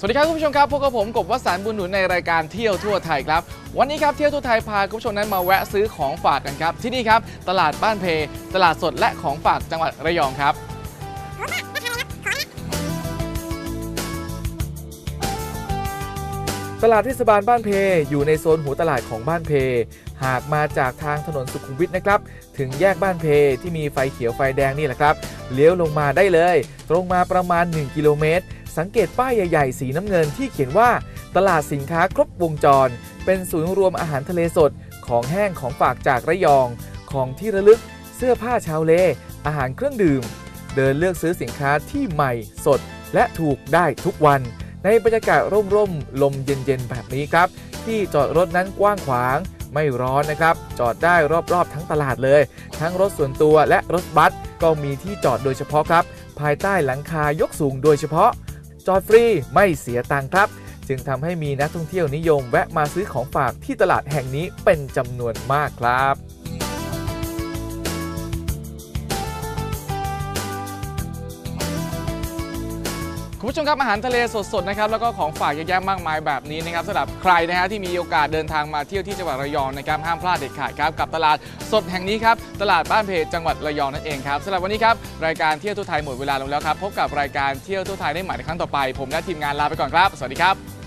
สวัสดีครับคุณผู้ชมครับพบกับผมกบวสานบุญหนุนในรายการเที่ยวทั่วไทยครับ วันนี้ครับเที่ยวทั่วไทยพาคุณผู้ชมนั้นมาแวะซื้อของฝากกันครับ ที่นี่ครับ ตลาดบ้านเพ ตลาดสดและของฝากจังหวัดระยองครับ ตลาดเทศบาลบ้านเพ อยู่ในโซนหัวตลาดของบ้านเพ หากมาจากทางถนนสุขุมวิทนะครับ ถึงแยกบ้านเพที่มีไฟเขียวไฟแดงนี่แหละครับ เลี้ยวลงมาได้เลย ตรงมาประมาณ 1 กิโลเมตร สังเกตป้ายใหญ่ ๆ สีน้ำเงินที่เขียนว่า ตลาดสินค้าครบวงจร เป็นศูนย์รวมอาหารทะเลสด ของแห้งของฝากจากระยอง ของที่ระลึก เสื้อผ้าชาวเล อาหารเครื่องดื่ม เดินเลือกซื้อสินค้าที่ใหม่สด และถูกได้ทุกวัน ในบรรยากาศร่มๆลมเย็นๆแบบนี้ครับ ที่จอดรถนั้นกว้างขวาง ไม่ร้อนนะครับ จอดได้รอบๆทั้งตลาดเลย ทั้งรถส่วนตัวและรถบัสก็มีที่จอดโดยเฉพาะครับ ภายใต้หลังคายกสูงโดยเฉพาะ จอดฟรีไม่เสียตังค์ครับ จึงทำให้มีนักท่องเที่ยวนิยมแวะมาซื้อของฝากที่ตลาดแห่งนี้เป็นจำนวนมากครับ คุณผู้ชมครับอาหารทะเลสดๆนะครับแล้วก็ของฝากเยอะแยะมากมายแบบนี้นะครับสำหรับใครนะฮะที่มีโอกาสเดินทางมาเที่ยวที่จังหวัดระยองนะครับห้ามพลาดเด็ดขาดครับกับตลาดสดแห่งนี้ครับตลาดบ้านเพจจังหวัดระยองนั่นเองครับสำหรับวันนี้ครับรายการเที่ยวทั่วไทยหมดเวลาลงแล้วครับพบกับรายการเที่ยวทั่วไทยได้ใหม่ในครั้งต่อไป ผมและทีมงานลาไปก่อนครับ สวัสดีครับ